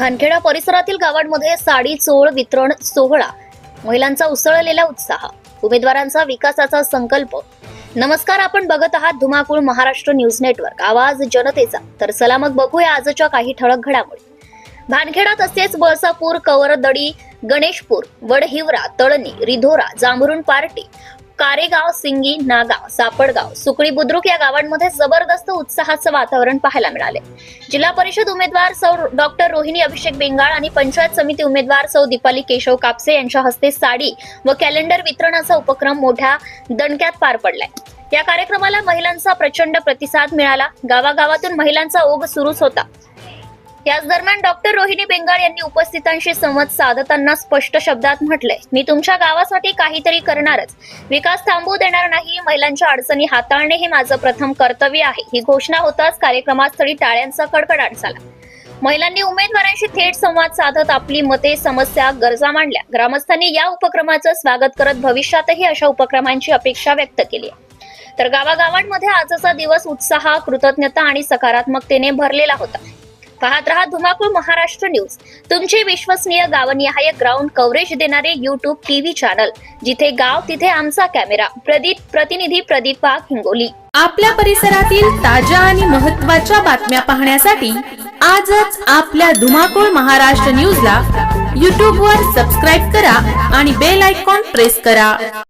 भानखेडा परिसरातील गावांमध्ये साडी चोळ वितरण सोहळा महिलांचा उसळलेला उत्साह उमेदवारांचा विकासाचा संकल्प. नमस्कार आपण बघत आहात धुमाकूळ महाराष्ट्र न्यूज नेटवर्क. आवाज जनतेचा. तर चला मग बघूया आजच्या काही ठळक घडामोडी. भानखेडा तसेच बळसापूर कवरदडी गणेशपूर वडहिवरा तळणी रिधोरा जांभरुण पार्टी कारेगाव सिंगी नागाव सापडगाव सुकळी बुद्रुक या गावांमध्ये जबरदस्त उत्साहाचं वातावरण पाहायला मिळाले. जिल्हा परिषद उमेदवार सौ डॉक्टर रोहिणी अभिषेक बेंगाळ आणि पंचायत समिती उमेदवार सौ दीपाली केशव कापसे यांच्या हस्ते साडी व कॅलेंडर वितरणाचा उपक्रम मोठ्या दणक्यात पार पडलाय. या कार्यक्रमाला महिलांचा प्रचंड प्रतिसाद मिळाला. गावागावातून महिलांचा ओघ सुरूच होता. याच दरम्यान डॉक्टर रोहिणी बेंगाळ यांनी उपस्थितांशी संवाद साधताना स्पष्ट शब्दात म्हटलंय मी तुमच्या गावासाठी काहीतरी करणारच. विकास थांबू देणार नाही महिलांच्या अडचणी हाताळणे हे माझं प्रथम कर्तव्य आहे. ही घोषणा होताच कार्यक्रमास्थळी टाळ्यांचा कडकडाट झाला. महिलांनी उमेदवारांशी थेट संवाद साधत आपली मते समस्या गरजा मांडल्या. ग्रामस्थांनी या उपक्रमाचं स्वागत करत भविष्यातही अशा उपक्रमांची अपेक्षा व्यक्त केली आहे. तर गावागावांमध्ये आजचा दिवस उत्साह कृतज्ञता आणि सकारात्मकतेने भरलेला होता. पाहत रहा धुमाकूळ महाराष्ट्र न्यूज. तुमचे विश्वसनीय गावनिहाय ग्राउंड कव्हरेज देणारे युट्यूब टीव्ही चॅनल जिथे गाव तिथे आमचा कॅमेरा प्रदीप प्रतिनिधी प्रदीप वाघ हिंगोली. आपल्या परिसरातील ताज्या आणि महत्त्वाच्या बातम्या पाहण्यासाठी आजच आपल्या धुमाकूळ महाराष्ट्र न्यूजला YouTube वर सबस्क्राईब करा आणि बेल आयकॉन प्रेस करा.